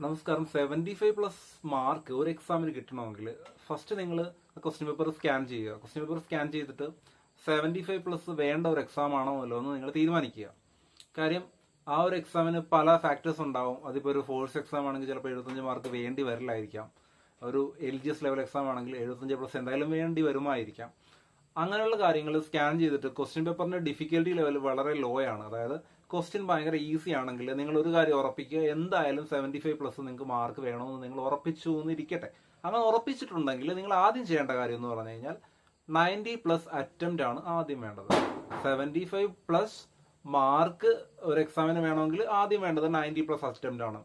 നമസ്കാരം. Seventy five plus mark ഒരു എക്സാമിന് കിട്ടണമെങ്കിൽ ഫസ്റ്റ് നിങ്ങൾ ക്വസ്റ്റ്യൻ പേപ്പർ സ്കാൻ ചെയ്യുക. ക്വസ്റ്റ്യൻ പേപ്പർ സ്കാൻ ചെയ്തിട്ട് സെവന്റി ഫൈവ് പ്ലസ് വേണ്ട ഒരു എക്സാം ആണോ അല്ലോ എന്ന് നിങ്ങൾ തീരുമാനിക്കുക. കാര്യം ആ ഒരു എക്സാമിന് പല ഫാക്ടേഴ്സ് ഉണ്ടാവും. അതിപ്പോൾ ഒരു ഫോഴ്സ് എക്സാം ആണെങ്കിൽ ചിലപ്പോൾ എഴുപത്തഞ്ച് മാർക്ക് വേണ്ടി വരില്ലായിരിക്കാം. ഒരു L G S level exam ആണെങ്കിൽ എഴുപത്തഞ്ച് പ്ലസ് എന്തായാലും വേണ്ടി വരുമായിരിക്കാം. അങ്ങനെയുള്ള കാര്യങ്ങൾ സ്കാൻ ചെയ്തിട്ട് ക്വസ്റ്റ്യൻ പേപ്പറിന്റെ ഡിഫിക്കൽറ്റി ലെവൽ വളരെ ലോ ആണ്. അതായത് ക്വസ്റ്റ്യൻ ഭയങ്കര ഈസി ആണെങ്കിൽ നിങ്ങൾ ഒരു കാര്യം ഉറപ്പിക്കുക എന്തായാലും സെവന്റി ഫൈവ് പ്ലസ് നിങ്ങൾക്ക് മാർക്ക് വേണമെന്ന് നിങ്ങൾ ഉറപ്പിച്ചു എന്ന് ഇരിക്കട്ടെ. അങ്ങനെ ഉറപ്പിച്ചിട്ടുണ്ടെങ്കിൽ നിങ്ങൾ ആദ്യം ചെയ്യേണ്ട കാര്യം എന്ന് പറഞ്ഞു കഴിഞ്ഞാൽ നയന്റി പ്ലസ് അറ്റംപ്റ്റ് ആണ് ആദ്യം വേണ്ടത്. സെവന്റി ഫൈവ് പ്ലസ് മാർക്ക് ഒരു എക്സാമിന് വേണമെങ്കിൽ ആദ്യം വേണ്ടത് നയന്റി പ്ലസ് അറ്റംപ്റ്റ് ആണ്.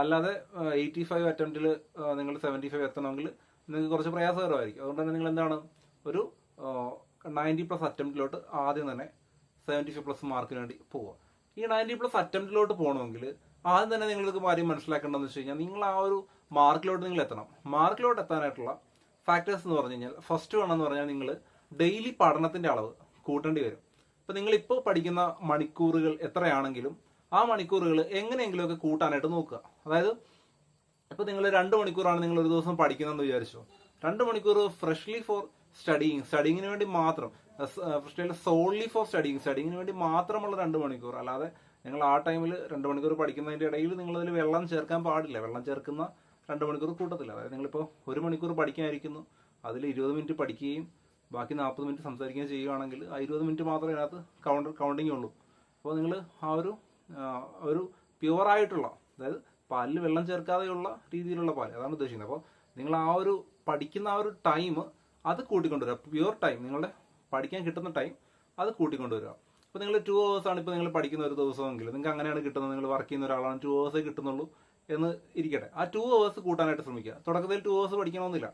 അല്ലാതെ എയ്റ്റി ഫൈവ് അറ്റംപ്റ്റിൽ നിങ്ങൾ സെവന്റി ഫൈവ് എത്തണമെങ്കിൽ നിങ്ങൾക്ക് കുറച്ച് പ്രയാസകരമായിരിക്കും. അതുകൊണ്ട് തന്നെ നിങ്ങൾ എന്താണ്? ഒരു നയന്റി പ്ലസ് അറ്റംപ്റ്റിലോട്ട് ആദ്യം തന്നെ സെവന്റി ഫൈവ് പ്ലസ് മാർക്കിന് വേണ്ടി പോവുക ഈ നയന്റി പ്ലസ് അറ്റംപ്റ്റിലോട്ട് പോകണമെങ്കിൽ ആദ്യം തന്നെ നിങ്ങൾക്ക് കാര്യം മനസ്സിലാക്കേണ്ടതെന്ന് വെച്ച് കഴിഞ്ഞാൽ നിങ്ങൾ ആ ഒരു മാർക്കിലോട്ട് നിങ്ങൾ എത്തണം. മാർക്കിലോട്ട് എത്താനായിട്ടുള്ള ഫാക്ടേഴ്സ് എന്ന് പറഞ്ഞു കഴിഞ്ഞാൽ ഫസ്റ്റ് വേണമെന്ന് പറഞ്ഞാൽ നിങ്ങൾ ഡെയിലി പഠനത്തിന്റെ അളവ് കൂട്ടേണ്ടി വരും. ഇപ്പം നിങ്ങളിപ്പോൾ പഠിക്കുന്ന മണിക്കൂറുകൾ എത്രയാണെങ്കിലും ആ മണിക്കൂറുകൾ എങ്ങനെയെങ്കിലുമൊക്കെ കൂട്ടാനായിട്ട് നോക്കുക. അതായത് ഇപ്പം നിങ്ങൾ രണ്ട് മണിക്കൂറാണ് നിങ്ങൾ ഒരു ദിവസം പഠിക്കുന്നതെന്ന് വിചാരിച്ചോ. രണ്ട് മണിക്കൂർ ഫ്രഷ്ലി ഫോർ സ്റ്റഡിങ് സ്റ്റഡിങ്ങിന് വേണ്ടി മാത്രം. സോൺലി ഫോർ സ്റ്റഡിങ് സ്റ്റഡിങ്ങിന് വേണ്ടി മാത്രമുള്ള രണ്ട് മണിക്കൂർ. അല്ലാതെ നിങ്ങൾ ആ ടൈമിൽ രണ്ട് മണിക്കൂർ പഠിക്കുന്നതിന്റെ ഇടയിൽ നിങ്ങളതിൽ വെള്ളം ചേർക്കാൻ പാടില്ല. വെള്ളം ചേർക്കുന്ന രണ്ട് മണിക്കൂർ കൂട്ടത്തില്ല. അതായത് നിങ്ങളിപ്പോൾ ഒരു മണിക്കൂർ പഠിക്കാനിരിക്കുന്നു അതിൽ ഇരുപത് മിനിറ്റ് പഠിക്കുകയും ബാക്കി നാൽപ്പത് മിനിറ്റ് സംസാരിക്കുകയും ചെയ്യുകയാണെങ്കിൽ ആ ഇരുപത് മിനിറ്റ് മാത്രമേ അതിനകത്ത് കൗണ്ടർ കൗണ്ടിങ് ഉള്ളൂ. അപ്പോൾ നിങ്ങൾ ആ ഒരു ഒരു പ്യുവറായിട്ടുള്ള അതായത് പാലിൽ വെള്ളം ചേർക്കാതെയുള്ള രീതിയിലുള്ള പാൽ അതാണ് ഉദ്ദേശിക്കുന്നത്. അപ്പോൾ നിങ്ങൾ ആ ഒരു പഠിക്കുന്ന ആ ഒരു ടൈം അത് കൂട്ടിക്കൊണ്ടുവരിക പ്യുവർ ടൈം നിങ്ങളുടെ പഠിക്കാൻ കിട്ടുന്ന ടൈം അത് കൂട്ടിക്കൊണ്ടുവരിക. അപ്പോൾ നിങ്ങൾ ടു ആണ് ഇപ്പോൾ നിങ്ങൾ പഠിക്കുന്ന ഒരു ദിവസമെങ്കിൽ നിങ്ങൾക്ക് അങ്ങനെയാണ് കിട്ടുന്നത്. നിങ്ങൾ വർക്ക് ചെയ്യുന്ന ഒരാളാണ് ടു ഹവേഴ്സേ കിട്ടുന്നുള്ളൂ എന്ന് ഇരിക്കട്ടെ. ആ ടു ഹവേഴ്സ് കൂട്ടാനായിട്ട് ശ്രമിക്കുക. തുടക്കത്തിൽ ടു ഹവേഴ്സ് പഠിക്കണമെന്നില്ല.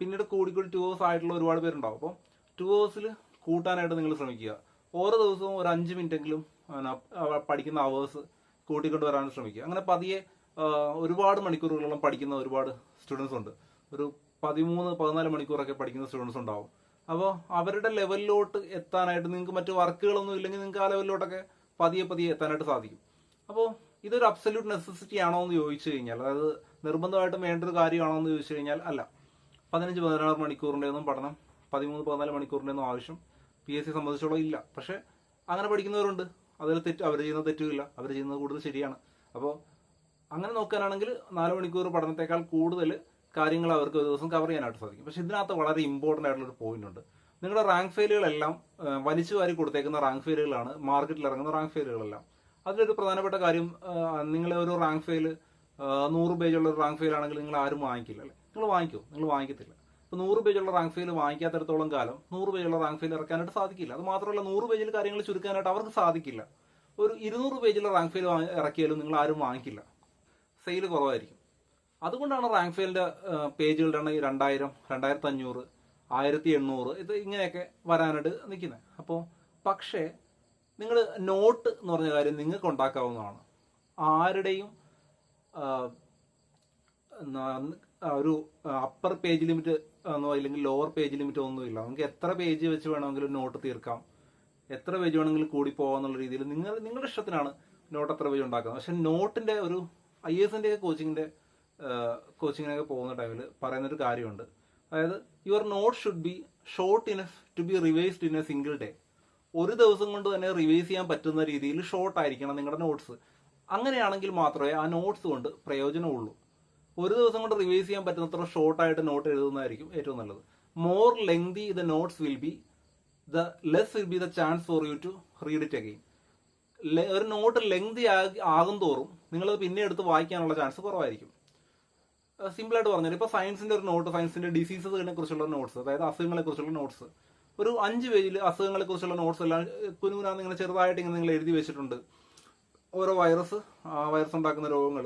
പിന്നീട് കൂടിക്കൂടി ടു ഹവേഴ്സ് ആയിട്ടുള്ള ഒരുപാട് പേരുണ്ടാവും. അപ്പോൾ ടു ഹവേഴ്സിൽ കൂട്ടാനായിട്ട് നിങ്ങൾ ശ്രമിക്കുക. ഓരോ ദിവസവും ഒരു അഞ്ച് മിനിറ്റെങ്കിലും പഠിക്കുന്ന അവേഴ്സ് കൂട്ടിക്കൊണ്ട് വരാൻ ശ്രമിക്കുക. അങ്ങനെ പതിയെ ഒരുപാട് മണിക്കൂറുകളോളം പഠിക്കുന്ന ഒരുപാട് സ്റ്റുഡൻസ് ഉണ്ട്. ഒരു പതിമൂന്ന് പതിനാല് മണിക്കൂറൊക്കെ പഠിക്കുന്ന സ്റ്റുഡൻസ് ഉണ്ടാവും. അപ്പോൾ അവരുടെ ലെവലിലോട്ട് എത്താനായിട്ട് നിങ്ങൾക്ക് മറ്റു വർക്കുകളൊന്നും ഇല്ലെങ്കിൽ നിങ്ങൾക്ക് ആ ലെവലിലോട്ടൊക്കെ പതിയെ പതിയെ എത്താനായിട്ട് സാധിക്കും. അപ്പോൾ ഇതൊരു അബ്സല്യൂട്ട് നെസസിറ്റി ആണോ എന്ന് ചോദിച്ചു കഴിഞ്ഞാൽ അതായത് നിർബന്ധമായിട്ടും വേണ്ട ഒരു കാര്യമാണോ എന്ന് ചോദിച്ചു കഴിഞ്ഞാൽ അല്ല. പതിനഞ്ച് പതിനാറ് മണിക്കൂറിന്റെ ഒന്നും പഠനം പതിമൂന്ന് പതിനാല് മണിക്കൂറിന്റെ ഒന്നും ആവശ്യം പി എസ് സി സംബന്ധിച്ചോളം ഇല്ല. പക്ഷേ അങ്ങനെ പഠിക്കുന്നവരുണ്ട്. അതിൽ തെറ്റ് അവർ ചെയ്യുന്ന തെറ്റുമില്ല അവർ ചെയ്യുന്നത് കൂടുതൽ ശരിയാണ്. അപ്പോൾ അങ്ങനെ നോക്കാനാണെങ്കിൽ നാല് മണിക്കൂർ പഠനത്തേക്കാൾ കൂടുതൽ കാര്യങ്ങൾ അവർക്ക് ഒരു ദിവസം കവർ ചെയ്യാനായിട്ട് സാധിക്കും. പക്ഷെ ഇതിനകത്ത് വളരെ ഇമ്പോർട്ടന്റ് ആയിട്ടുള്ള ഒരു പോയിന്റ് ഉണ്ട്. നിങ്ങളുടെ റാങ്ക് ഫെയിലുകളെല്ലാം വലിച്ചു വാരി കൊടുത്തേക്കുന്ന റാങ്ക് ഫെയിലുകളാണ് മാർക്കറ്റിൽ ഇറങ്ങുന്ന റാങ്ക് ഫെയിലുകളെല്ലാം അതിലൊരു പ്രധാനപ്പെട്ട കാര്യം നിങ്ങളെ ഒരു റാങ്ക് ഫെയിൽ നൂറ് പേജുള്ള ഒരു റാങ്ക് ഫെയിൽ ആണെങ്കിൽ നിങ്ങൾ ആരും വാങ്ങിക്കില്ല അല്ലേ? നിങ്ങൾ വാങ്ങിക്കുമോ നിങ്ങൾ വാങ്ങിക്കത്തില്ല. അപ്പോൾ നൂറ് പേജുള്ള റാങ്ക് ഫെയിൽ വാങ്ങിക്കാത്തിടത്തോളം കാലം നൂറ് പേജുള്ള റാങ്ക് ഫെയിൽ ഇറക്കാനായിട്ട് സാധിക്കില്ല. അത് മാത്രമല്ല നൂറ് പേജിൽ കാര്യങ്ങൾ ചുരുക്കാനായിട്ട് അവർക്ക് സാധിക്കില്ല. ഒരു ഇരുന്നൂറ് പേജുള്ള റാങ്ക് ഫെയിൽ ഇറക്കിയാലും നിങ്ങൾ ആരും വാങ്ങിക്കില്ല. സെയിൽ കുറവായിരിക്കും. അതുകൊണ്ടാണ് റാങ്ക് ഫെയിലിന്റെ പേജുകളുടെ ഈ രണ്ടായിരം രണ്ടായിരത്തി അഞ്ഞൂറ് ആയിരത്തി എണ്ണൂറ് ഇത് ഇങ്ങനെയൊക്കെ വരാനായിട്ട് നിൽക്കുന്നത് അപ്പോൾ പക്ഷേ നിങ്ങൾ നോട്ട് എന്ന് പറഞ്ഞ കാര്യം നിങ്ങൾക്ക് ഉണ്ടാക്കാവുന്നതാണ്. ആരുടെയും ഒരു അപ്പർ പേജ് ലിമിറ്റ് എന്നോ അല്ലെങ്കിൽ ലോവർ പേജ് ലിമിറ്റ് ഒന്നുമില്ല നിങ്ങൾക്ക് എത്ര പേജ് വെച്ച് വേണമെങ്കിലും നോട്ട് തീർക്കാം. എത്ര പേജ് വേണമെങ്കിലും കൂടി പോകാമെന്നുള്ള രീതിയിൽ നിങ്ങൾ നിങ്ങളുടെ ഇഷ്ടത്തിനാണ് നോട്ട് എത്ര പേജ് ഉണ്ടാക്കുന്നത്. പക്ഷെ നോട്ടിന്റെ ഒരു ഐ എസിന്റെ കോച്ചിങ്ങിന്റെ കോച്ചിങ്ങിനൊക്കെ പോകുന്ന ടൈമിൽ പറയുന്നൊരു കാര്യമുണ്ട്. അതായത് your note should be short enough to be revised in a single day ഒരു ദിവസം കൊണ്ട് തന്നെ റിവൈസ് ചെയ്യാൻ പറ്റുന്ന രീതിയിൽ ഷോർട്ട് ആയിരിക്കണം നിങ്ങളുടെ നോട്ട്സ് അങ്ങനെയാണെങ്കിൽ മാത്രമേ ആ നോട്ട്സ് കൊണ്ട് പ്രയോജനമുള്ളൂ. ഒരു ദിവസം കൊണ്ട് റിവൈസ് ചെയ്യാൻ പറ്റുന്നത്ര ഷോർട്ടായിട്ട് നോട്ട് എഴുതുന്നതായിരിക്കും ഏറ്റവും നല്ലത്. More lengthy the notes will be the less will be the chance for you to read it again ഒരു നോട്ട് ലെങ്തി ആകും തോറും നിങ്ങളത് പിന്നെ എടുത്ത് വായിക്കാനുള്ള ചാൻസ് കുറവായിരിക്കും. സിമ്പിൾ ആയിട്ട് പറഞ്ഞാൽ ഇപ്പോൾ സയൻസിന്റെ ഒരു നോട്ട് സയൻസിന്റെ ഡിസീസസിനെ കുറിച്ചുള്ള നോട്ട്സ് അതായത് അസുഖങ്ങളെ കുറിച്ചുള്ള നോട്ട്സ് ഒരു അഞ്ച് പേജിൽ അസുഖങ്ങളെ കുറിച്ചുള്ള നോട്ട്സ് എല്ലാം കുനുകുനാന്ന് ഇങ്ങനെ ചെറുതായിട്ട് ഇങ്ങനെ നിങ്ങൾ എഴുതി വെച്ചിട്ടുണ്ട്. ഓരോ വൈറസ് ആ വൈറസ് ഉണ്ടാക്കുന്ന രോഗങ്ങൾ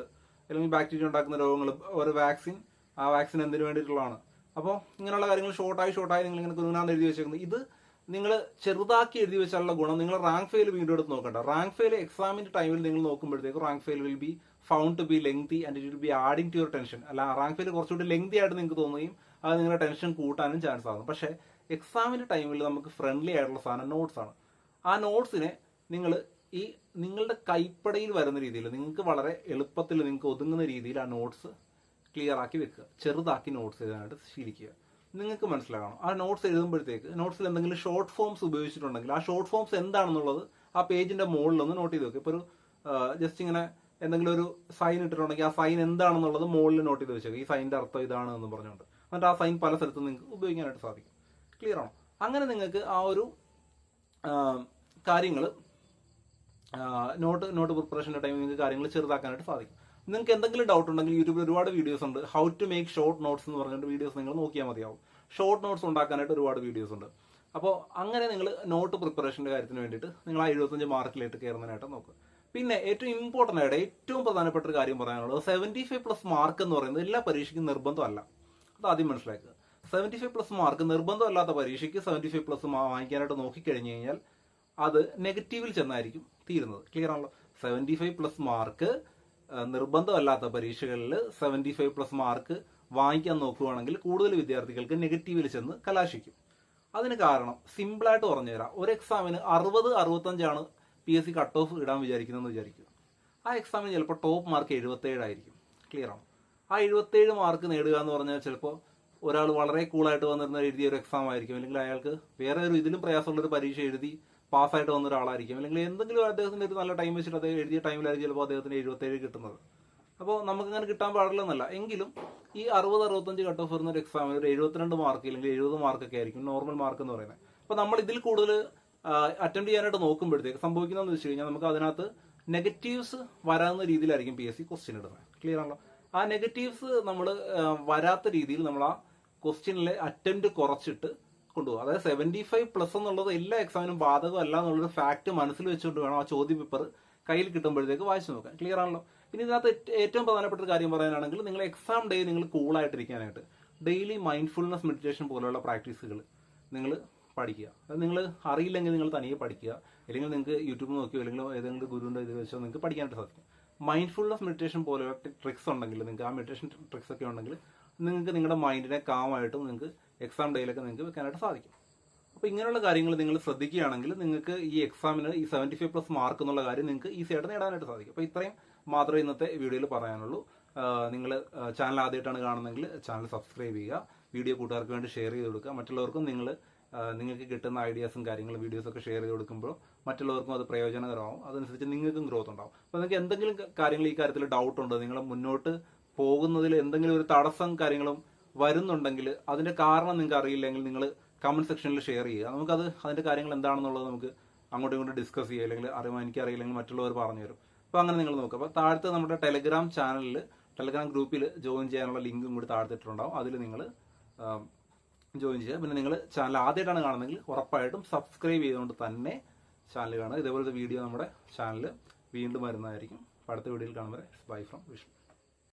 അല്ലെങ്കിൽ ബാക്ടീരിയ ഉണ്ടാക്കുന്ന രോഗങ്ങൾ ഓരോ വാക്സിൻ ആ വാക്സിൻ എന്തിനു വേണ്ടിയിട്ടുള്ളതാണ്. അപ്പോൾ ഇങ്ങനെയുള്ള കാര്യങ്ങൾ ഷോർട്ടായി ഷോർട്ടായി നിങ്ങൾ ഇങ്ങനെ കുനുകുനാന്ന് എഴുതി വെച്ചേക്കുന്നത്. ഇത് നിങ്ങൾ ചെറുതാക്കി എഴുതി വെച്ചാലുള്ള ഗുണം നിങ്ങൾ റാങ്ക് ഫെയിൽ വീണ്ടും എടുത്ത് നോക്കണ്ട. റാങ്ക് ഫെയിൽ എക്സാമിന്റെ ടൈമിൽ നിങ്ങൾ നോക്കുമ്പോഴത്തേക്ക് rank file will be found to be lengthy and it will be adding to your tension അല്ല റാങ്ക് ഫെയിൽ കുറച്ചുകൂടി ലെങ്തി ആയിട്ട് നിങ്ങൾക്ക് തോന്നുകയും അത് നിങ്ങളുടെ ടെൻഷൻ കൂട്ടാനും ചാൻസ് ആകും. പക്ഷേ എക്സാമിന്റെ ടൈമിൽ നമുക്ക് ഫ്രണ്ട്ലി ആയിട്ടുള്ള സാധനം നോട്ട്സ് ആണ്. ആ നോട്ട്സിനെ നിങ്ങൾ ഈ നിങ്ങളുടെ കൈപ്പടയിൽ വരുന്ന രീതിയിൽ നിങ്ങൾക്ക് വളരെ എളുപ്പത്തിൽ നിങ്ങൾക്ക് ഒതുങ്ങുന്ന രീതിയിൽ ആ നോട്ട്സ് ക്ലിയർ ആക്കി വെക്കുക. ചെറുതാക്കി നോട്ട്സ് എഴുതാനായിട്ട് ശീലിക്കുക. നിങ്ങൾക്ക് മനസ്സിലാകണം. ആ നോട്ട്സ് എഴുതുമ്പോഴത്തേക്ക് നോട്ട്സിൽ എന്തെങ്കിലും ഷോർട്ട് ഫോംസ് ഉപയോഗിച്ചിട്ടുണ്ടെങ്കിൽ ആ ഷോർട്ട് ഫോംസ് എന്താണെന്നുള്ളത് ആ പേജിന്റെ മുകളിൽ ഒന്ന് നോട്ട് ചെയ്ത് വെക്കുക ഇപ്പോൾ ഒരു ജസ്റ്റ് ഇങ്ങനെ എന്തെങ്കിലും ഒരു സൈൻ ഇട്ടിട്ടുണ്ടെങ്കിൽ ആ സൈൻ എന്താണെന്നുള്ളത് മുകളിൽ നോട്ട് ചെയ്ത് വെച്ചേക്കുക ഈ സൈന്റെ അർത്ഥം ഇതാണ് എന്ന് പറഞ്ഞുകൊണ്ട്. എന്നിട്ട് ആ സൈൻ പല സ്ഥലത്തും നിങ്ങൾക്ക് ഉപയോഗിക്കാനായിട്ട് സാധിക്കും. ക്ലിയർ ആണോ? അങ്ങനെ നിങ്ങൾക്ക് ആ ഒരു കാര്യങ്ങൾ നോട്ട് നോട്ട് പ്രിപ്പറേഷന്റെ ടൈമിൽ നിങ്ങൾക്ക് കാര്യങ്ങൾ ചെറുതാക്കാനായിട്ട് സാധിക്കും. നിങ്ങൾക്ക് എന്തെങ്കിലും ഡൗട്ട് ഉണ്ടെങ്കിൽ യൂട്യൂബിൽ ഒരുപാട് വീഡിയോസ് ഉണ്ട്. How to make short notes എന്ന് പറഞ്ഞിട്ട് വീഡിയോസ് നിങ്ങൾ നോക്കിയാൽ മതിയാവും. ഷോർട്ട് നോട്ട്സ് ഉണ്ടാക്കാനായിട്ട് ഒരുപാട് വീഡിയോസ് ഉണ്ട്. അപ്പോൾ അങ്ങനെ നിങ്ങൾ നോട്ട് പ്രിപ്പറേഷന്റെ കാര്യത്തിന് വേണ്ടിയിട്ട് നിങ്ങൾ ആ എഴുപത്തഞ്ച് മാർക്കിലേക്ക് കയറുന്നതിനായിട്ട് നോക്കുക പിന്നെ ഏറ്റവും ഇമ്പോർട്ടന്റ് ആയിട്ട് ഏറ്റവും പ്രധാനപ്പെട്ട ഒരു കാര്യം പറയാനുള്ളത് സെവന്റി ഫൈവ് പ്ലസ് മാർക്ക് എന്ന് പറയുന്നത് എല്ലാ പരീക്ഷയ്ക്കും നിർബന്ധമല്ല. അത് ആദ്യം മനസ്സിലാക്കുക. സെവന്റി ഫൈവ് പ്ലസ് മാർക്ക് നിർബന്ധമല്ലാത്ത പരീക്ഷയ്ക്ക് സെവന്റി ഫൈവ് പ്ലസ് വാങ്ങിക്കാനായിട്ട് നോക്കിക്കഴിഞ്ഞ് കഴിഞ്ഞാൽ അത് നെഗറ്റീവിൽ ചെന്നായിരിക്കും തീരുന്നത്. ക്ലിയർ ആണല്ലോ? സെവന്റി ഫൈവ് പ്ലസ് മാർക്ക് നിർബന്ധമല്ലാത്ത പരീക്ഷകളിൽ സെവന്റി ഫൈവ് പ്ലസ് മാർക്ക് വാങ്ങിക്കാൻ നോക്കുകയാണെങ്കിൽ കൂടുതൽ വിദ്യാർത്ഥികൾക്ക് നെഗറ്റീവിൽ ചെന്ന് കലാശിക്കും. അതിന് കാരണം സിമ്പിളായിട്ട് പറഞ്ഞു തരാം ഒരു എക്സാമിന് അറുപത് അറുപത്തഞ്ചാണ് P S C cut off ഇടാൻ വിചാരിക്കുന്നതെന്ന് വിചാരിക്കുക ആ എക്സാമിന് ചിലപ്പോൾ ടോപ്പ് മാർക്ക് എഴുപത്തേഴ് ആയിരിക്കും. ക്ലിയർ ആണ്? ആ എഴുപത്തേഴ് മാർക്ക് നേടുക എന്ന് പറഞ്ഞാൽ ചിലപ്പോൾ ഒരാൾ വളരെ കൂളായിട്ട് വന്നിരുന്ന എഴുതിയ ഒരു എക്സാം ആയിരിക്കും. അല്ലെങ്കിൽ അയാൾക്ക് വേറെ ഒരു ഇതിലും പ്രയാസമുള്ളൊരു പരീക്ഷ എഴുതി പാസ്സായിട്ട് വന്ന ഒരാളായിരിക്കും അല്ലെങ്കിൽ എന്തെങ്കിലും അദ്ദേഹത്തിന്റെ ഒരു നല്ല ടൈം വെച്ചിട്ട് അദ്ദേഹം എഴുതിയ ടൈമിലായിരിക്കും ചിലപ്പോൾ അദ്ദേഹത്തിന് എഴുപത്തേഴ് കിട്ടുന്നത്. അപ്പോൾ നമുക്ക് അങ്ങനെ കിട്ടാൻ പാടില്ലെന്നല്ല. എങ്കിലും ഈ അറുപത് അറുപത്തഞ്ച് കട്ട് ഓഫ് വരുന്ന ഒരു എക്സാമിൽ ഒരു എഴുപത്തിരണ്ട് മാർക്ക് അല്ലെങ്കിൽ എഴുപത് മാർക്കൊക്കെ ആയിരിക്കും നോർമൽ മാർക്ക് എന്ന് പറയുന്നത്. അപ്പോൾ നമ്മൾ ഇതിൽ കൂടുതൽ അറ്റംപ്റ്റ് ചെയ്യാനായിട്ട് നോക്കുമ്പോഴത്തേക്ക് സംഭവിക്കുന്നതെന്ന് വെച്ച് കഴിഞ്ഞാൽ നമുക്ക് അതിനകത്ത് നെഗറ്റീവ്സ് വരാവുന്ന രീതിയിലായിരിക്കും പി എസ് സി ക്വസ്റ്റ്യൻ ഇടുന്നത്. ക്ലിയർ ആണല്ലോ? ആ നെഗറ്റീവ്സ് നമ്മൾ വരാത്ത രീതിയിൽ നമ്മൾ ആ ക്വസ്റ്റ്യനിലെ അറ്റംപ്റ്റ് കുറച്ചിട്ട് കൊണ്ടുപോകും. അതായത് സെവന്റി ഫൈവ് പ്ലസ് എന്നുള്ളത് എല്ലാ എക്സാമിനും ബാധകമല്ല എന്നുള്ളൊരു ഫാക്ട് മനസ്സിൽ വെച്ചുകൊണ്ട് വേണം ആ ചോദ്യ പേപ്പർ കയ്യിൽ കിട്ടുമ്പോഴത്തേക്ക് വായിച്ചു നോക്കാൻ. ക്ലിയർ ആണല്ലോ? ഇനി ഇതിനകത്ത് ഏറ്റവും പ്രധാനപ്പെട്ട ഒരു കാര്യം പറയാനാണെങ്കിൽ നിങ്ങൾ എക്സാം ഡേ നിങ്ങൾ കൂളായിട്ടിരിക്കാനായിട്ട് ഡെയിലി മൈൻഡ്ഫുൾനെസ് മെഡിറ്റേഷൻ പോലെയുള്ള പ്രാക്ടീസുകൾ നിങ്ങൾ പഠിക്കുക. അത് നിങ്ങൾ അറിയില്ലെങ്കിൽ നിങ്ങൾ തനിയെ പഠിക്കുക. അല്ലെങ്കിൽ നിങ്ങൾക്ക് യൂട്യൂബ് നോക്കിയോ അല്ലെങ്കിൽ ഏതെങ്കിലും ഗുരുവിന്റെ ഇത് വെച്ചോ നിങ്ങൾക്ക് പഠിക്കാനായിട്ട് സാധിക്കും. മൈൻഡ്ഫുൾനെസ് മെഡിറ്റേഷൻ പോലെയുള്ള ട്രിക്സ് ഉണ്ടെങ്കിൽ നിങ്ങൾക്ക് ആ മെഡിറ്റേഷൻ ട്രിക്സ് ഒക്കെ ഉണ്ടെങ്കിൽ നിങ്ങൾക്ക് നിങ്ങളുടെ മൈൻഡിനെ കാമായിട്ടും നിങ്ങൾക്ക് എക്സാം ഡേയിലൊക്കെ നിങ്ങൾക്ക് വെക്കാനായിട്ട് സാധിക്കും. അപ്പോൾ ഇങ്ങനെയുള്ള കാര്യങ്ങൾ നിങ്ങൾ ശ്രദ്ധിക്കുകയാണെങ്കിൽ നിങ്ങൾക്ക് ഈ എക്സാമിന് ഈ സെവന്റി ഫൈവ് പ്ലസ് മാർക്ക് എന്നുള്ള കാര്യം നിങ്ങൾക്ക് ഈസി ആയിട്ട് നേടാനായിട്ട് സാധിക്കും. അപ്പോൾ ഇത്രയും മാത്രമേ ഇന്നത്തെ വീഡിയോയിൽ പറയാനുള്ളൂ. നിങ്ങൾ ചാനൽ ആദ്യമായിട്ടാണ് കാണുന്നതെങ്കിൽ ചാനൽ സബ്സ്ക്രൈബ് ചെയ്യുക. വീഡിയോ കൂട്ടുകാർക്ക് വേണ്ടി ഷെയർ ചെയ്ത് കൊടുക്കുക. മറ്റുള്ളവർക്കും നിങ്ങൾ നിങ്ങൾക്ക് കിട്ടുന്ന ഐഡിയാസും കാര്യങ്ങളും വീഡിയോസൊക്കെ ഷെയർ ചെയ്ത് കൊടുക്കുമ്പോൾ മറ്റുള്ളവർക്കും അത് പ്രയോജനകരമാവും. അതനുസരിച്ച് നിങ്ങൾക്കും ഗ്രോത്ത് ഉണ്ടാവും. അപ്പോൾ നിങ്ങൾക്ക് എന്തെങ്കിലും കാര്യങ്ങൾ ഈ കാര്യത്തിൽ ഡൗട്ട് ഉണ്ട്? നിങ്ങൾ മുന്നോട്ട് പോകുന്നതിൽ എന്തെങ്കിലും ഒരു തടസ്സം കാര്യങ്ങളും വരുന്നുണ്ടെങ്കിൽ അതിന്റെ കാരണം നിങ്ങൾക്ക് അറിയില്ലെങ്കിൽ നിങ്ങൾ കമന്റ് സെക്ഷനിൽ ഷെയർ ചെയ്യുക. നമുക്കത് അതിന്റെ കാര്യങ്ങൾ എന്താണെന്നുള്ളത് നമുക്ക് അങ്ങോട്ടും ഇങ്ങോട്ടും ഡിസ്കസ് ചെയ്യുക. അല്ലെങ്കിൽ അറിയാൻ എനിക്ക് അറിയില്ലെങ്കിൽ മറ്റുള്ളവർ പറഞ്ഞു തരും. അപ്പോൾ അങ്ങനെ നിങ്ങൾ നോക്കുക. അപ്പോൾ താഴത്തെ നമ്മുടെ ടെലഗ്രാം ചാനലിൽ ടെലഗ്രാം ഗ്രൂപ്പിൽ ജോയിൻ ചെയ്യാനുള്ള ലിങ്കും കൂടി താഴ്ത്തിട്ടുണ്ടാവും അതിൽ നിങ്ങൾ ജോയിൻ ചെയ്യുക. പിന്നെ നിങ്ങൾ ചാനൽ ആദ്യമായിട്ടാണ് കാണുന്നതെങ്കിൽ ഉറപ്പായിട്ടും സബ്സ്ക്രൈബ് ചെയ്തുകൊണ്ട് തന്നെ ചാനൽ കാണുക. ഇതേപോലത്തെ വീഡിയോ നമ്മുടെ ചാനൽ വീണ്ടും വരുന്നതായിരിക്കും. അടുത്ത വീഡിയോയിൽ കാണുമ്പോൾ ബൈ ഫ്രം വിഷ്ണു